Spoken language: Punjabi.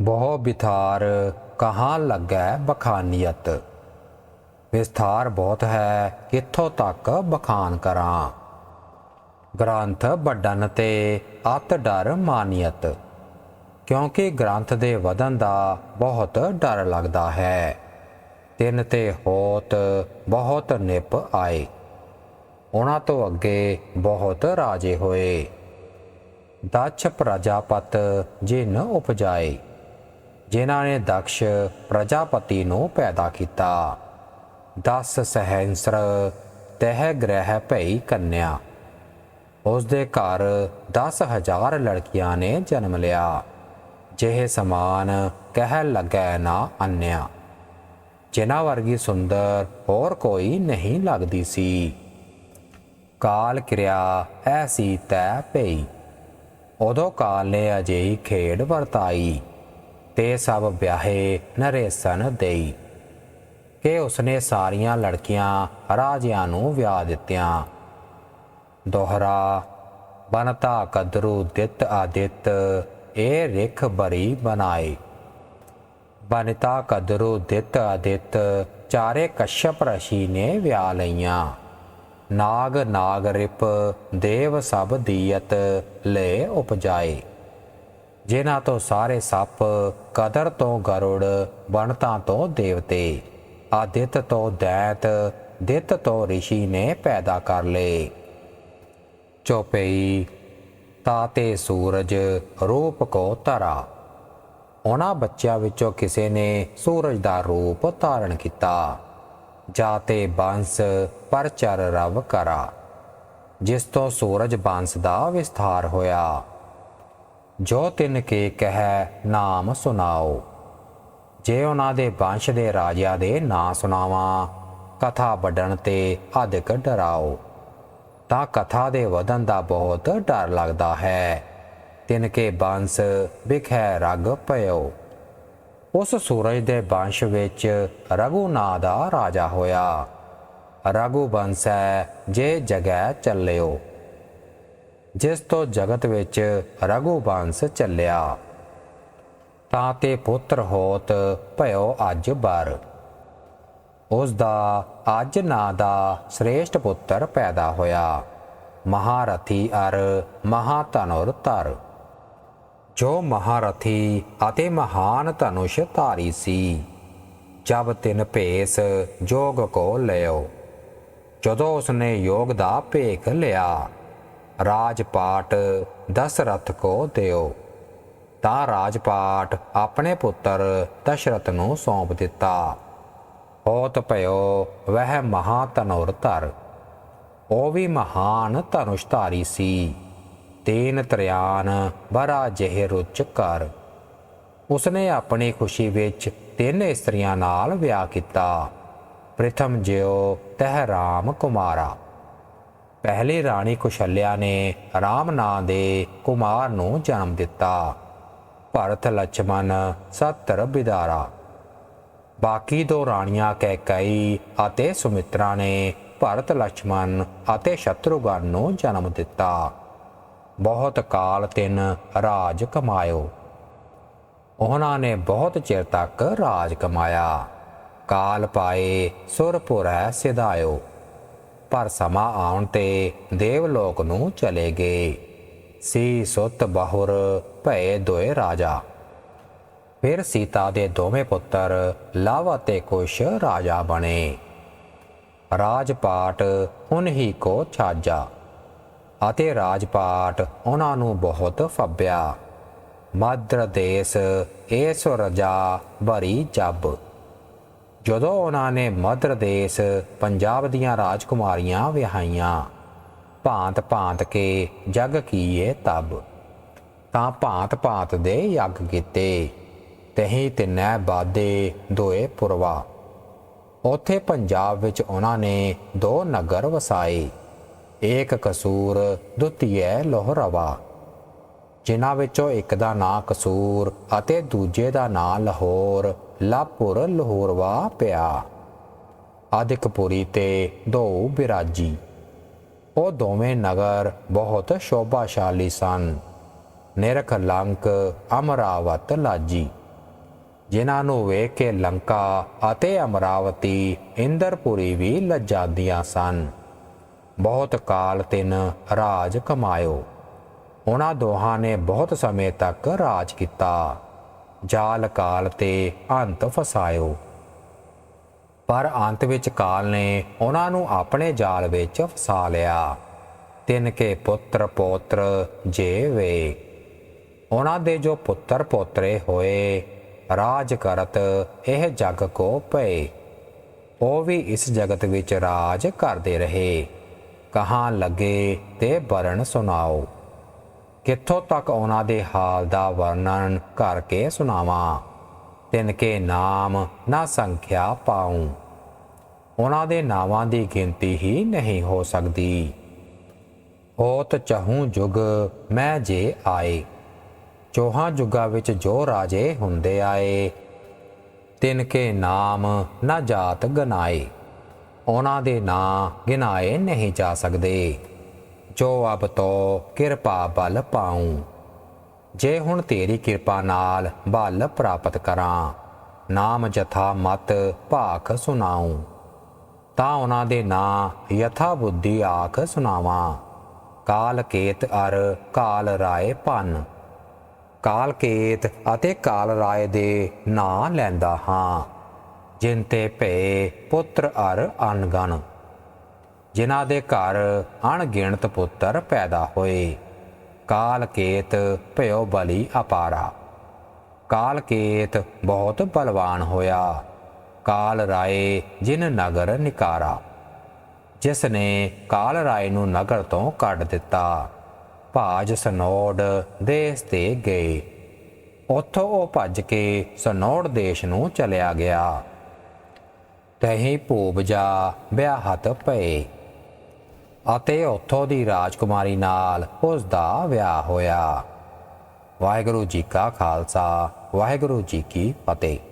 ਬਹੁ ਵਿਥਾਰ ਕਹਾਂ ਲੱਗੈ ਬਖਾਨੀਅਤ? ਵਿਸਥਾਰ ਬਹੁਤ ਹੈ, ਕਿੱਥੋਂ ਤੱਕ ਬਖਾਨ ਕਰਾਂ? ਗ੍ਰੰਥ ਵੱਡਨ ਤੇ ਅਤ ਡਰ ਮਾਨੀਅਤ। ਕਿਉਂਕਿ ਗ੍ਰੰਥ ਦੇ ਵਧਨ ਦਾ ਬਹੁਤ ਡਰ ਲੱਗਦਾ ਹੈ। ਤਿੰਨ ਤੇ ਹੋਤ ਬਹੁਤ ਨਿਪ ਆਏ। ਉਹਨਾਂ ਤੋਂ ਅੱਗੇ ਬਹੁਤ ਰਾਜੇ ਹੋਏ। ਦਛ ਪ੍ਰਜਾਪਤ ਜਿਨ ਉਪਜਾਏ। ਜਿਨ੍ਹਾਂ ਨੇ ਦਕਸ਼ ਪ੍ਰਜਾਪਤੀ ਨੂੰ ਪੈਦਾ ਕੀਤਾ। 10 ਸਹੰਸਰ ਤਹਿ ਗ੍ਰਹਿ ਭਈ ਕੰਨਿਆ। ਉਸ ਦੇ ਘਰ 10000 ਲੜਕੀਆਂ ਨੇ ਜਨਮ ਲਿਆ। ਜਿਹੇ ਸਮਾਨ ਕਹਿ ਲੱਗੈ ਨਾ ਅੰਨਿਆ। ਜਿਨ੍ਹਾਂ ਵਰਗੀ ਸੁੰਦਰ ਹੋਰ ਕੋਈ ਨਹੀਂ ਲੱਗਦੀ ਸੀ। ਕਾਲ ਕਿਰਿਆ ਐਸੀ ਤੈ ਪਈ ਉਦੋਂ ਕਾਲ ਨੇ ਅਜਿਹੀ ਖੇਡ ਵਰਤਾਈ। ਤੇ ਸਭ ਵਿਆਹੇ ਨਰੇਸਨ ਦੇਈ ਕਿ ਉਸਨੇ ਸਾਰੀਆਂ ਲੜਕੀਆਂ ਰਾਜਿਆਂ ਨੂੰ ਵਿਆਹ ਦਿੱਤੀਆਂ। ਦੋਹਰਾ, ਬਨਤਾ ਕਦਰੂ ਦਿੱਤ ਆਦਿਤ, ਇਹ ਰਿਖ ਬਰੀ ਬਣਾਏ। ਬਨਤਾ ਕਦਰੂ ਦਿੱਤ ਆਦਿਤ, ਚਾਰੇ ਕਸ਼ਪ ਰਸ਼ੀ ਨੇ ਵਿਆਹ ਲਈਆਂ। ਨਾਗ ਨਾਗ ਰਿਪ ਦੇਵ ਸਭ ਦੀਅਤ ਲੈ ਉਪਜਾਏ। ਜਿਨ੍ਹਾਂ ਤੋਂ ਸਾਰੇ ਸੱਪ ਕਦਰ ਤੋਂ ਗਰੁੜ ਬਣਤਾ ਤੋਂ ਦੇਵਤੇ, ਆਦਿਤ ਤੋਂ ਦੈਤ, ਦਿੱਤ ਤੋਂ ઋષਿ ਨੇ ਪੈਦਾ ਕਰ ਲਏ। ਚੋਪਈ ਤਾਤੇ ਸੂਰਜ ਰੂਪ ਕੋ ਧਰਾ। ਉਹਨਾਂ ਬੱਚਿਆਂ ਵਿੱਚੋਂ ਕਿਸੇ ਨੇ ਸੂਰਜ ਦਾ ਰੂਪ ਧਾਰਨ ਕੀਤਾ ਜਾਤੇ ਬੰਸ ਪਰਚਰ ਰਵ ਕਰਾ, ਜਿਸ ਤੋਂ ਸੂਰਜ ਬੰਸ ਦਾ ਵਿਸਥਾਰ ਹੋਇਆ। ਜੋ ਤਿਨ ਕੇ ਕਹਿ ਨਾਮ ਸੁਨਾਓ ਜੇ ਉਹਨਾਂ ਦੇ ਵੰਸ਼ ਦੇ ਰਾਜਿਆਂ ਦੇ ਨਾਂ ਸੁਣਾਵਾਂ, ਕਥਾ ਵੱਡਣ ਤੇ ਅਧਿਕ ਡਰਾਓ, ਤਾਂ ਕਥਾ ਦੇ ਵਧਨ ਦਾ ਬਹੁਤ ਡਰ ਲੱਗਦਾ ਹੈ। ਤਿਨ ਕੇ ਬੰਸ ਵਿਖੈ ਰਗ ਪਇਓ ਉਸ ਸੂਰਜ ਦੇ ਵੰਸ਼ ਵਿੱਚ ਰਘੂ ਨਾਂ ਦਾ ਰਾਜਾ ਹੋਇਆ। ਰਘੂ ਬੰਸ ਹੈ, ਜੇ ਜਗੈ ਚੱਲਿਓ। ਜਿਸ ਤੋਂ ਜਗਤ ਵਿੱਚ ਰਘੂ ਬੰਸ ਚੱਲਿਆ। ਤਾਂ ਤੇ ਪੁੱਤਰ ਹੋਤ ਭਇਓ ਅੱਜ ਬਰ। ਉਸ ਦਾ ਅੱਜ ਨਾਂ ਦਾ ਸ੍ਰੇਸ਼ਟ ਪੁੱਤਰ ਪੈਦਾ ਹੋਇਆ। ਮਹਾਰਥੀ ਅਰ ਮਹਾਤਨੁਰ ਤਰ ਜੋ ਮਹਾਰਥੀ ਅਤੇ ਮਹਾਨ ਧਨੁਸ਼ ਧਾਰੀ ਸੀ, ਜਬ ਤਿਨ ਭੇਸ ਜੋਗ ਕੋ ਲਿਓ। ਜਦੋਂ ਉਸਨੇ ਯੋਗ ਦਾ ਭੇਖ ਲਿਆ ਰਾਜਪਾਟ ਦਸ਼ਰਥ ਕੋ ਦਿਓ। ਤਾਂ ਰਾਜਪਾਟ ਆਪਣੇ ਪੁੱਤਰ ਦਸ਼ਰਥ ਨੂੰ ਸੌਂਪ ਦਿੱਤਾ। ਔਤ ਭਇਓ, ਵਹਿ ਮਹਾਤਨੁਰ ਧਰ। ਉਹ ਵੀ ਮਹਾਨ ਧਨੁਸ਼ਧਾਰੀ ਸੀ। ਤੇਨ ਤਰਿਆਨ ਬਰਾ ਜਿਹੇ ਰੁਚ ਕਰ। ਉਸਨੇ ਆਪਣੀ ਖੁਸ਼ੀ ਵਿੱਚ ਤਿੰਨ ਇਸਤਰੀਆਂ ਨਾਲ ਵਿਆਹ ਕੀਤਾ। ਪ੍ਰਥਮ ਜਿਉ ਤਹਿ ਰਾਮ ਕੁਮਾਰਾ। ਪਹਿਲੇ ਰਾਣੀ ਕੁਸ਼ਲਿਆ ਨੇ ਰਾਮ ਨਾਂ ਦੇ ਕੁਮਾਰ ਨੂੰ ਜਨਮ ਦਿੱਤਾ। ਭਰਤ, ਲਛਮਣ, ਸਤਰ ਵਿਦਾਰਾ ਬਾਕੀ ਦੋ ਰਾਣੀਆਂ ਕਹਿ ਕਈ ਅਤੇ ਸੁਮਿਤਰਾ ਨੇ ਭਰਤ, ਲਛਮਣ ਅਤੇ ਸ਼ਤਰੂਘਨ ਨੂੰ ਜਨਮ ਦਿੱਤਾ। ਬਹੁਤ ਕਾਲ ਤਿੰਨ ਰਾਜ ਕਮਾਇਓ। ਉਹਨਾਂ ਨੇ ਬਹੁਤ ਚਿਰ ਤੱਕ ਰਾਜ ਕਮਾਇਆ। ਕਾਲ ਪਾਏ ਸੁਰਪੁਰ ਹੈ ਸਿਧਾਇਓ। ਪਰ ਸਮਾਂ ਆਉਣ ਤੇ ਦੇਵ ਲੋਕ ਨੂੰ ਚਲੇ ਗਏ। ਸੀ ਸੁਤ ਬਹੁਰ ਭਏ ਦੋਏ ਰਾਜਾ। ਫਿਰ ਸੀਤਾ ਦੇ ਦੋਵੇਂ ਪੁੱਤਰ ਲਵ ਅਤੇ ਕੁਸ਼ ਰਾਜਾ ਬਣੇ। ਰਾਜਪਾਟ ਉਨਹੀ ਕੋ ਛਾਜਾ ਅਤੇ ਰਾਜਪਾਟ ਉਹਨਾਂ ਨੂੰ ਬਹੁਤ ਫੱਬਿਆ। ਮਦਰ ਦੇਸ ਏਸ ਰਜਾ ਬਰੀ ਜੱਬ। ਜਦੋਂ ਉਹਨਾਂ ਨੇ ਮੱਧ ਦੇਸ ਪੰਜਾਬ ਦੀਆਂ ਰਾਜਕੁਮਾਰੀਆਂ ਵਿਆਹੀਆਂ, ਭਾਂਤ ਭਾਂਤ ਕੇ ਜਗ ਕੀਏ ਤਬ, ਤਾਂ ਭਾਂਤ ਭਾਂਤ ਦੇ ਯੱਗ ਕੀਤੇ, ਤਹੀਂ ਤਿੰਨੈ ਬਾਦੇ ਦੋਏ ਪੁਰਵਾ। ਉਥੇ ਪੰਜਾਬ ਵਿੱਚ ਉਹਨਾਂ ਨੇ ਦੋ ਨਗਰ ਵਸਾਏ, ਏਕ ਕਸੂਰ ਦੁਤੀਏ ਲੋਹਰਵਾ। ਜਿਨ੍ਹਾਂ ਵਿੱਚੋਂ ਇੱਕ ਦਾ ਨਾਂ ਕਸੂਰ ਅਤੇ ਦੂਜੇ ਦਾ ਨਾਂ ਲਾਹੌਰ ਲਾਪੁਰ ਲਾਹੌਰਵਾ ਪਿਆ। ਆਦਿਕਪੁਰੀ ਤੇ ਦੋ ਬਿਰਾਜੀ। ਉਹ ਦੋਵੇਂ ਨਗਰ ਬਹੁਤ ਸ਼ੋਭਾਸ਼ਾਲੀ ਸਨ। ਨਿਰਖ ਲੰਕ, ਅਮਰਾਵਤ ਲਾਜੀ। ਜਿਨ੍ਹਾਂ ਨੂੰ ਵੇਖ ਕੇ ਲੰਕਾ ਅਤੇ ਅਮਰਾਵਤੀ ਇੰਦਰਪੁਰੀ ਵੀ ਲੱਜਾਦੀਆਂ ਸਨ। ਬਹੁਤ ਕਾਲ ਤਿਨ ਰਾਜ ਕਮਾਇਓ। ਉਹਨਾਂ ਦੋਹਾਂ ਨੇ ਬਹੁਤ ਸਮੇਂ ਤੱਕ ਰਾਜ ਕੀਤਾ। ਜਾਲ ਕਾਲ ਤੇ ਅੰਤ ਫਸਾਇਓ। ਪਰ ਅੰਤ ਵਿੱਚ ਕਾਲ ਨੇ ਉਹਨਾਂ ਨੂੰ ਆਪਣੇ ਜਾਲ ਵਿੱਚ ਫਸਾ ਲਿਆ। ਤਿੰਨ ਕੇ ਪੁੱਤਰ ਪੋਤਰ ਜੇ ਵੇ। ਉਹਨਾਂ ਦੇ ਜੋ ਪੁੱਤਰ ਪੋਤਰੇ ਹੋਏ, ਰਾਜ ਕਰਤ ਇਹ ਜਗ ਕੋ ਪਏ। ਉਹ ਵੀ ਇਸ ਜਗਤ ਵਿੱਚ ਰਾਜ ਕਰਦੇ ਰਹੇ। ਕਹਾਂ ਲੱਗੇ ਤੇ ਵਰਣ ਸੁਣਾਓ। ਕਿੱਥੋਂ ਤੱਕ ਉਹਨਾਂ ਦੇ ਹਾਲ ਦਾ ਵਰਣਨ ਕਰਕੇ ਸੁਣਾਵਾਂ? ਤਿੰਨ ਕੇ ਨਾਮ ਨਾ ਸੰਖਿਆ ਪਾਉ। ਉਹਨਾਂ ਦੇ ਨਾਵਾਂ ਦੀ ਗਿਣਤੀ ਹੀ ਨਹੀਂ ਹੋ ਸਕਦੀ। ਹੋਤ ਚਹੂ ਜੁਗ ਮੈਂ ਜੇ ਆਏ। ਚੋਹਾਂ ਜੁਗਾਂ ਵਿੱਚ ਜੋ ਰਾਜੇ ਹੁੰਦੇ ਆਏ, ਤਿੰਨ ਕੇ ਨਾਮ ਨਾ ਜਾਤ ਗਨਾਏ। ਉਹਨਾਂ ਦੇ ਨਾਂ ਗਿਨਾਏ ਨਹੀਂ ਜਾ ਸਕਦੇ। ਜੋ ਅਬ ਤੋ ਕਿਰਪਾ ਬਲ ਪਾਉ। ਜੇ ਹੁਣ ਤੇਰੀ ਕਿਰਪਾ ਨਾਲ ਬਲ ਪ੍ਰਾਪਤ ਕਰਾਂ, ਨਾਮ ਜਥਾ ਮਤ ਭਾਖ ਸੁਣਾਉ। ਤਾਂ ਉਹਨਾਂ ਦੇ ਨਾਂ ਯਥਾ ਬੁੱਧੀ ਆਖ ਸੁਣਾਵਾਂ। ਕਾਲ ਕੇਤ ਅਰ ਕਾਲ ਰਾਏ ਪੰਨ। ਕਾਲ ਕੇਤ ਅਤੇ ਕਾਲ ਰਾਏ ਦੇ ਨਾਂ ਲੈਂਦਾ ਹਾਂ, ਜਿਨ ਤੇ ਭੇ ਪੁੱਤਰ ਅਰ ਅਨਗਣ ਜਿਨ੍ਹਾਂ ਦੇ ਘਰ ਅਣਗਿਣਤ ਪੁੱਤਰ ਪੈਦਾ ਹੋਏ। ਕਾਲਕੇਤ ਭਇਓ ਬਲੀ ਅਪਾਰਾ। ਕਾਲਕੇਤ ਬਹੁਤ ਬਲਵਾਨ ਹੋਇਆ। ਕਾਲ ਰਾਏ ਜਿਨ ਨਗਰ ਨਿਕਾਰਾ। ਜਿਸ ਨੇ ਕਾਲ ਰਾਏ ਨੂੰ ਨਗਰ ਤੋਂ ਕੱਢ ਦਿੱਤਾ। ਭਾਜ ਸਨੋੜ ਦੇਸ਼ ਤੇ ਗਏ। ਉੱਥੋਂ ਉਹ ਭੱਜ ਕੇ ਸਨੋੜ ਦੇਸ਼ ਨੂੰ ਚਲਿਆ ਗਿਆ। ਤਹੀਂ ਭੂਬਜਾ ਵਿਆਹਤ ਪਏ। ਅਤੇ ਉੱਥੋਂ ਦੀ ਰਾਜਕੁਮਾਰੀ ਨਾਲ ਉਸ ਦਾ ਵਿਆਹ ਹੋਇਆ। ਵਾਹਿਗੁਰੂ ਜੀ ਕਾ ਖਾਲਸਾ, ਵਾਹਿਗੁਰੂ ਜੀ ਕੀ ਫਤਿਹ।